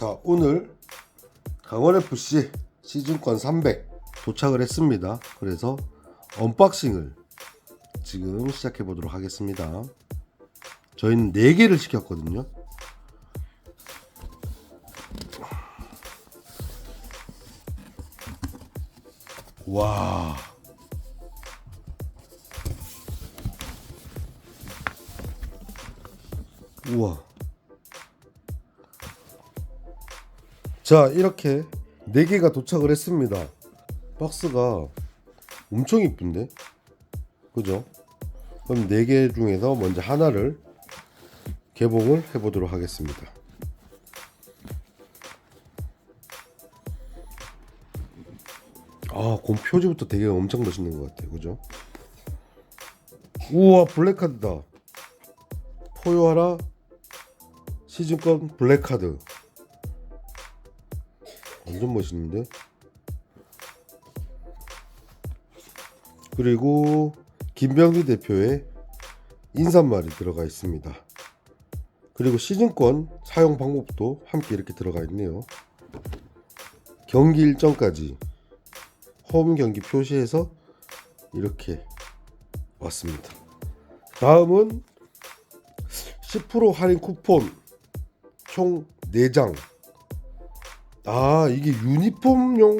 자 오늘 강원FC 시즌권 300 도착을 했습니다. 그래서 언박싱을 지금 시작해 보도록 하겠습니다. 저희는 4개를 시켰거든요. 와. 우와 자 이렇게 4개가 도착을 했습니다. 박스가 엄청 이쁜데? 그죠? 그럼 4개 중에서 먼저 하나를 개봉을 해 보도록 하겠습니다. 아 곰 표지부터 되게 엄청 멋있는 것 같아요. 그죠? 우와 블랙카드다. 포효하라 시즌권 블랙카드 완전 멋있는데? 그리고 김병기 대표의 인사말이 들어가 있습니다. 그리고 시즌권 사용 방법도 함께 이렇게 들어가 있네요. 경기 일정까지 홈 경기 표시해서 이렇게 왔습니다. 다음은 10% 할인 쿠폰 총 4장 아 이게 유니폼용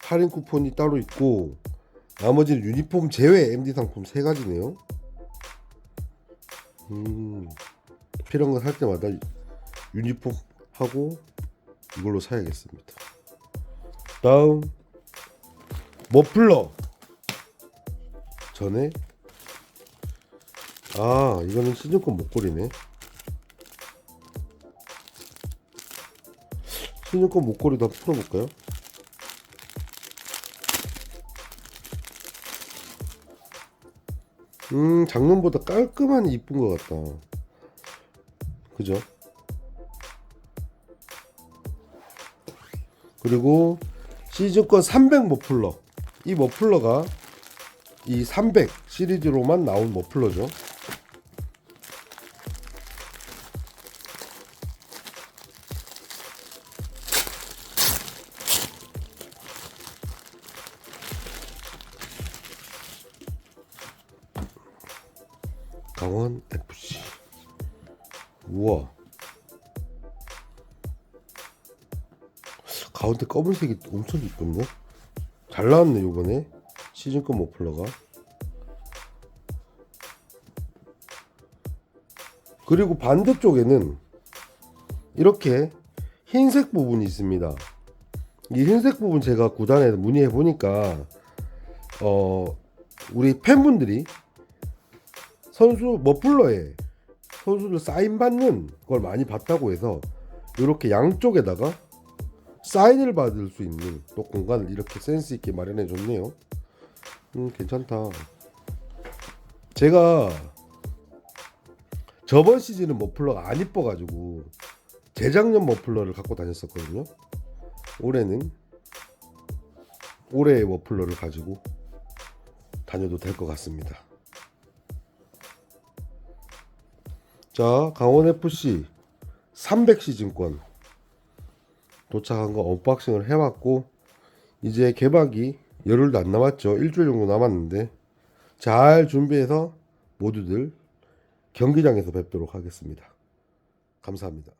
할인 쿠폰이 따로 있고 나머지는 유니폼 제외 MD 상품 3가지네요. 음 필요한 거살 때마다 유니폼 하고 이걸로 사야겠습니다. 다음 머플러. 전에? 아 이거는 시즌권 목걸이네 시즌권 목걸이도 한번 풀어볼까요? 음 작년보다 깔끔하니 이쁜 것 같다 그죠? 그리고 시즌권 300 머플러 이 머플러가 이 300 시리즈로만 나온 머플러죠 강원 FC 우와. 가운데 검은색이 엄청 이쁜데 잘 나왔네 요번에. 시즌권 머플러가. 그리고 반대쪽에는 이렇게 흰색 부분이 있습니다. 이 흰색 부분 제가 구단에 문의해 보니까 어 우리 팬분들이 선수 머플러에 선수들 사인 받는 걸 많이 봤다고 해서 이렇게 양쪽에다가 사인을 받을 수 있는 또 공간을 이렇게 센스 있게 마련해 줬네요. 음 괜찮다. 제가 저번 시즌은 머플러가 안 이뻐가지고 재작년 머플러를 갖고 다녔었거든요. 올해는 올해의 머플러를 가지고 다녀도 될 것 같습니다. 자, 강원 FC 300 시즌권 도착한 거 언박싱을 해봤고 이제 개막이 열흘도 안 남았죠. 일주일 정도 남았는데 잘 준비해서 모두들 경기장에서 뵙도록 하겠습니다. 감사합니다.